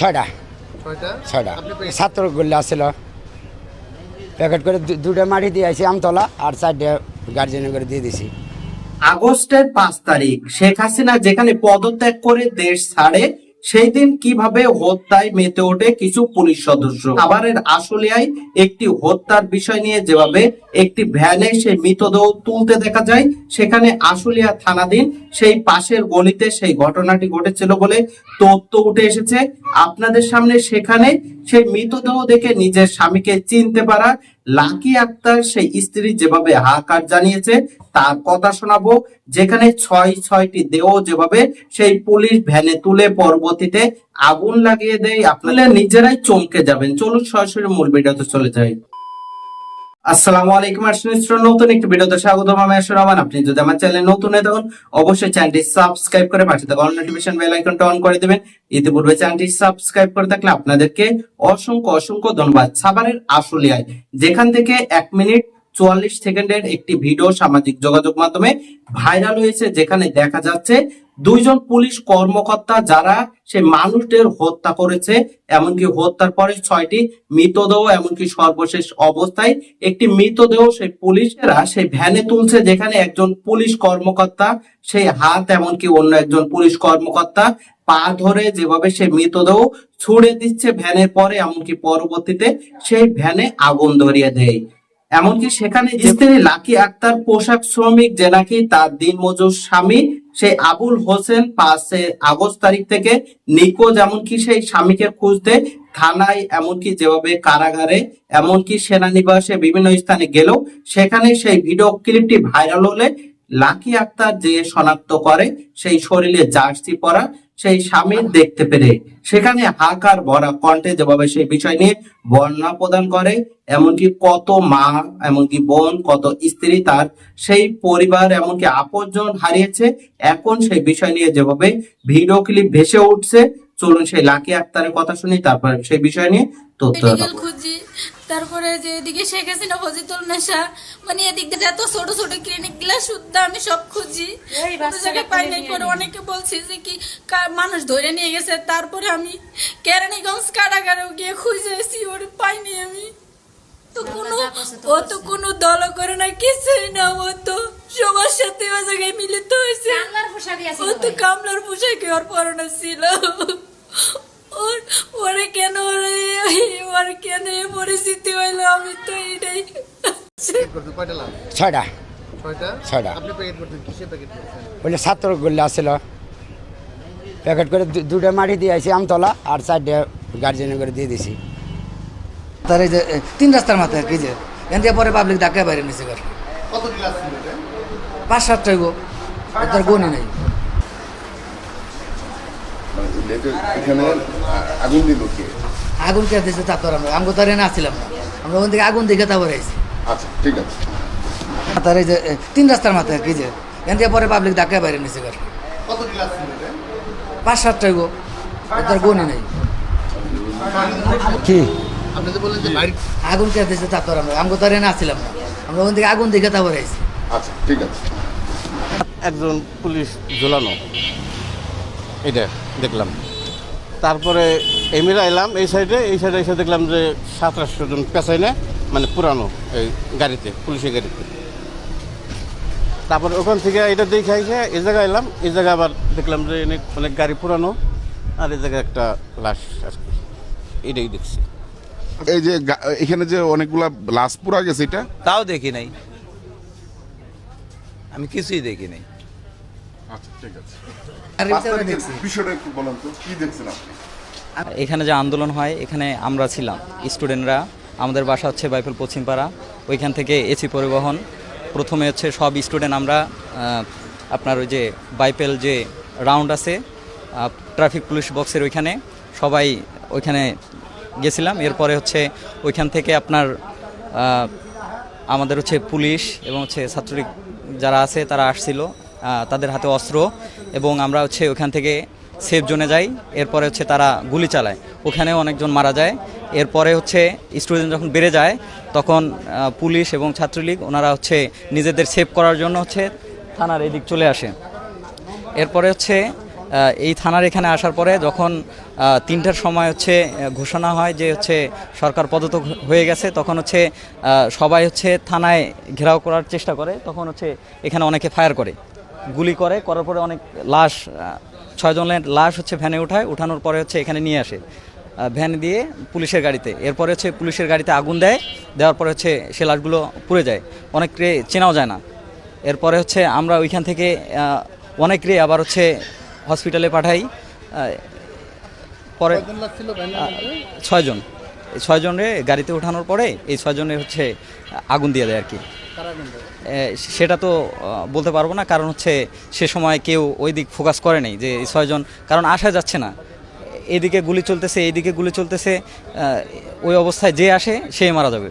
ছয়টা। ছয়টা? ছয়টা। ছাত্র গুল্লা আসছিল প্যাকেট করে দুটো মাটি দিয়ে আইছি আমতলা আর চারটে গার্জেন করে দিয়ে দিছি। আগস্টের পাঁচ তারিখ শেখ হাসিনা যেখানে পদত্যাগ করে দেশ ছাড়ে সেই দিন কীভাবে হত্যায় মেতে ওঠে কিছু পুলিশ সদস্য। আবারের আশুলিয়ায় একটি হত্যার বিষয় নিয়ে যেভাবে একটি ভ্যানে সেই মৃতদেহ তুলতে দেখা যায়, সেখানে আশুলিয়া থানাধীন সেই পাশের গলিতে সেই ঘটনাটি ঘটেছিল বলে তথ্য উঠে এসেছে। আপনাদের সামনে সেখানে সেই মৃতদেহ দেখে নিজের স্বামীকে চিনতে পারা লাকি আক্তার সেই স্ত্রী যেভাবে হাহাকার জানিয়েছে, তার কথা শোনাবো। যেখানে ছয়, ছয়টি দেহ যেভাবে সেই পুলিশ ভ্যানে তুলে পরবর্তীতে আগুন লাগিয়ে দেয় আপনারা নিজেরাই চমকে যাবেন। চলুন সরাসরি মূল ভিডিওতে চলে যাই। আসসালামু আলাইকুম আসলে নতুন একটি ভিডিওতে স্বাগতম, আমি রহমান আপনি যদি আমার চ্যানেলে নতুন হয়ে থাকুন, অবশ্যই চ্যানেলটি সাবস্ক্রাইব করে পাশে থাকা অল নোটিফিকেশন বেল আইকনটা অন করে দেবেন। ইতিপূর্বে চ্যানেলটি সাবস্ক্রাইব করে থাকলে আপনাদেরকে অসংখ্য অসংখ্য ধন্যবাদ। সাভারের আশুলিয়ায়, যেখান থেকে এক মিনিট চুয়াল্লিশ সেকেন্ডের একটি ভিডিও সামাজিক যোগাযোগ মাধ্যমে ভাইরাল হয়েছে, যেখানে দেখা যাচ্ছে দুইজন পুলিশ কর্মকর্তা যারা সে মানুষদের হত্যা করেছে, এমনকি হত্যার পরে ছয়টি মৃতদেহ, এমনকি সর্বশেষ অবস্থায় একটি মৃতদেহ সেই পুলিশেরা সেই ভ্যানে তুলছে, যেখানে একজন পুলিশ কর্মকর্তা সেই হাত, এমনকি অন্য একজন পুলিশ কর্মকর্তা পা ধরে যেভাবে সে মৃতদেহ ছুড়ে দিচ্ছে ভ্যানের পরে, এমনকি পরবর্তীতে সেই ভ্যানে আগুন ধরিয়ে দেয়। এমনকি সেখানে স্ত্রী লাকি আক্তার, পোশাক শ্রমিক যে নাকি তার দিনমজুর স্বামী, সেই আবুল হোসেন পাঁচে আগস্ট তারিখ থেকে নিখোঁজ, এমনকি সেই স্বামীকে খুঁজতে থানায়, এমনকি যেভাবে কারাগারে, এমনকি সেনানিবাসে বিভিন্ন স্থানে গেলেও সেখানে সেই ভিডিও ক্লিপটি ভাইরাল হলে লাকি আক্তার যে শনাক্ত করে, সেই শরীরে জার্সি পরা সেই স্বামীর দেখতে পেরে সেখানে হাকার ভরা কণ্ঠে যেভাবে সেই বিষয় নিয়ে বর্ণনা প্রদান করে এমনকি কত মা এমনকি বোন কত স্ত্রী তার সেই পরিবার এমনকি আপনজন হারিয়েছে এখন সেই বিষয় নিয়ে যেভাবে ভিডিও ক্লিপ ভেসে উঠছে। চলুন সেই লাকি আক্তারের কথা শুনি তারপর সেই বিষয় নিয়ে তথ্য খুঁজি। তারপরে যে এদিকে শেখ হাসিনা ফজিতুল নেশা মানে এদিক দিয়ে এত ছোট ছোট ক্লিনিকগুলা শুদ্ধ আমি সব খুঁজি। জায়গায় পাই নাই পরে অনেকে বলছি যে কি কা- মানুষ ধরে নিয়ে গেছে তারপরে আমি কেরানীগঞ্জ কারাগারেও গিয়ে খুঁজেছি ওর পাইনি আমি। তো কোনো ও তো কোনো দল করে না কিছুই না ও তো সবার সাথে ও জায়গায় মিলিত হয়েছে। ও তো কামলার পোশাকে ওর পরনে ছিল। ওর ওরে কেন ওরে ওর কেন এই পরিস্থিতি হইল? আমি তো এটাই ছয়টা। ছয়টা? ছয়টা। আপনি প্যাকেট করতেন কিসের প্যাকেট করতেন বলে ছাত্র গুল্লা আসছিল প্যাকেট করে দুটো মাটি দিয়ে আইছি আমতলা আর চারটে গার্জেন করে দিয়ে দিছি। তার এই যে তিন রাস্তার মাথায় কি যে এন দিয়ে পরে পাবলিক ধাক্কা বাইরে নিছে পাঁচ সাতটাই গো তার গনি নাই। এখানে আগুন দিল কে? আগুন দিয়েছে আমরা আমগো তার এনে আসছিলাম না। আমরা ওখান থেকে আগুন দেখে তারপরে আইছি। আচ্ছা ঠিক আছে। তার এই যে তিন রাস্তার মাথায় কি যে। পরে পাবলিক বাইরে নিছে ঘর কত ক্লাস পাঁচ সাতটাই গো। তার গনি নাই। কি? আগুন কে দিয়েছে আমরা আমগো তার আসছিলাম না। আমরা ওখান থেকে আগুন দেখে তারপরে আইছি। আচ্ছা ঠিক আছে। একজন পুলিশ ঝোলানো। এটা দেখলাম। তারপরে এমিরা এলাম এই সাইডে এই সাইডে এসে দেখলাম যে সাত আটশো জন পেঁচাই না মানে পুরানো এই গাড়িতে পুলিশের গাড়িতে। তারপর ওখান থেকে এটা দেখে এসে এই জায়গায় এলাম এই জায়গায় আবার দেখলাম যে অনেক অনেক গাড়ি পুরানো আর এই জায়গায় একটা লাশ আর কি। এটাই দেখছি। এই যে এখানে যে অনেকগুলা লাশ পুরা গেছে এটা? তাও দেখি নাই। আমি কিছুই দেখি নাই। আচ্ছা ঠিক আছে। আর পাঁচ এটা আমরা তারিখের দেখছি। বিষয়টা একটু বলেন তো কি দেখছেন আপনি? এখানে যে আন্দোলন হয় এখানে আমরা ছিলাম স্টুডেন্টরা। আমাদের বাসা হচ্ছে বাইফেল পশ্চিমপাড়া। ওইখান থেকে এসি পরিবহন। প্রথমে হচ্ছে সব স্টুডেন্ট আমরা আপনার ওই যে বাইপেল যে রাউন্ড আছে ট্রাফিক পুলিশ বক্সের ওইখানে সবাই ওইখানে গেছিলাম। এরপরে হচ্ছে ওইখান থেকে আপনার আমাদের হচ্ছে পুলিশ এবং হচ্ছে ছাত্রলীগ যারা আছে তারা আসছিল। তাদের হাতে অস্ত্র এবং আমরা হচ্ছে ওখান থেকে সেফ জোনে যাই। এরপরে হচ্ছে তারা গুলি চালায়। ওখানেও অনেকজন মারা যায়। এরপরে হচ্ছে স্টুডেন্ট যখন বেড়ে যায়, তখন পুলিশ এবং ছাত্রলীগ ওনারা হচ্ছে নিজেদের সেভ করার জন্য হচ্ছে থানার এদিক চলে আসে। এরপরে হচ্ছে এই থানার এখানে আসার পরে যখন তিনটার সময় হচ্ছে ঘোষণা হয় যে হচ্ছে সরকার পদত হয়ে গেছে, তখন হচ্ছে সবাই হচ্ছে থানায় ঘেরাও করার চেষ্টা করে। তখন হচ্ছে এখানে অনেকে ফায়ার করে। গুলি করে করার পরে অনেক লাশ ছয়জনের লাশ হচ্ছে ভ্যানে উঠায় উঠানোর পরে হচ্ছে এখানে নিয়ে আসে। ভ্যান দিয়ে পুলিশের গাড়িতে। এরপরে হচ্ছে পুলিশের গাড়িতে আগুন দেয় দেওয়ার পরে হচ্ছে সে লাশগুলো পুড়ে যায়। অনেককে চেনাও যায় না। এরপরে হচ্ছে আমরা ওইখান থেকে অনেকরে আবার হচ্ছে হসপিটালে পাঠাই। পরে? ছয়জন। এই ছয়জনে গাড়িতে ওঠানোর পরে এই ছয়জনের হচ্ছে আগুন দিয়ে দেয় আর কি। সেটা তো বলতে পারব না। কারণ হচ্ছে, সে সময় কেউ ওই দিক ফোকাস করে নাই যে ছয়জন, কারণ আসা যাচ্ছে না। এদিকে গুলি চলতেছে এইদিকে গুলি চলতেছে ওই অবস্থায় যে আসে, সে মারা যাবে।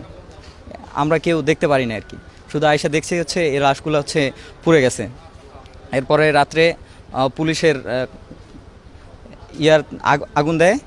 আমরা কেউ দেখতে পারি না আর কি। শুধু আয়সা দেখছি হচ্ছে, এই লাশগুলো হচ্ছে পুড়ে গেছে। এরপরে রাত্রে পুলিশের ইয়ার আগুন দেয়।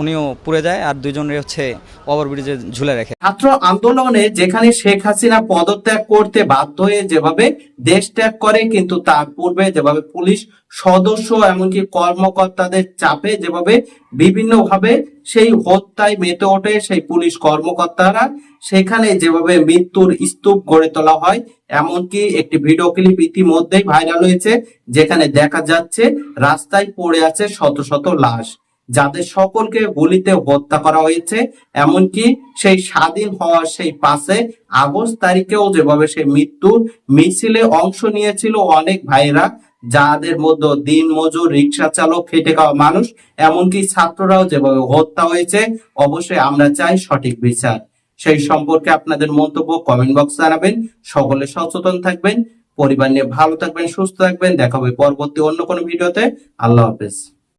উনিও পুড়ে যায় আর দুজনের হচ্ছে ওভারব্রিজে ঝুলে রাখে। ছাত্র আন্দোলনে যেখানে শেখ হাসিনা পদত্যাগ করতে বাধ্য হয়ে যেভাবে দেশ ত্যাগ করে, কিন্তু তার পূর্বে যেভাবে পুলিশ সদস্য এমনকি কর্মকর্তাদের চাপে যেভাবে বিভিন্নভাবে সেই হত্যায় মেতে ওঠে সেই পুলিশ কর্মকর্তারা, সেখানে যেভাবে মৃত্যুর স্তূপ গড়ে তোলা হয়, এমনকি একটি ভিডিও ক্লিপ ইতিমধ্যেই ভাইরাল হয়েছে, যেখানে দেখা যাচ্ছে রাস্তায় পড়ে আছে শত শত লাশ। যাদের সকলকে গুলিতে হত্যা করা হয়েছে। এমনকি সেই স্বাধীন হওয়ার সেই পাশে আগস্ট তারিখেও যেভাবে সেই মৃত্যুর মিছিলে অংশ নিয়েছিল অনেক ভাইরা যাদের মধ্যে দিন মজুর রিক্সা চালক, খেটে খাওয়া মানুষ, এমনকি ছাত্ররাও যেভাবে হত্যা হয়েছে, অবশ্যই আমরা চাই সঠিক বিচার। সেই সম্পর্কে আপনাদের মন্তব্য কমেন্ট বক্সে জানাবেন। সকলে সচেতন থাকবেন। পরিবার নিয়ে ভালো থাকবেন, সুস্থ থাকবেন। দেখা হবে পরবর্তী অন্য কোনো ভিডিওতে। আল্লাহ হাফেজ।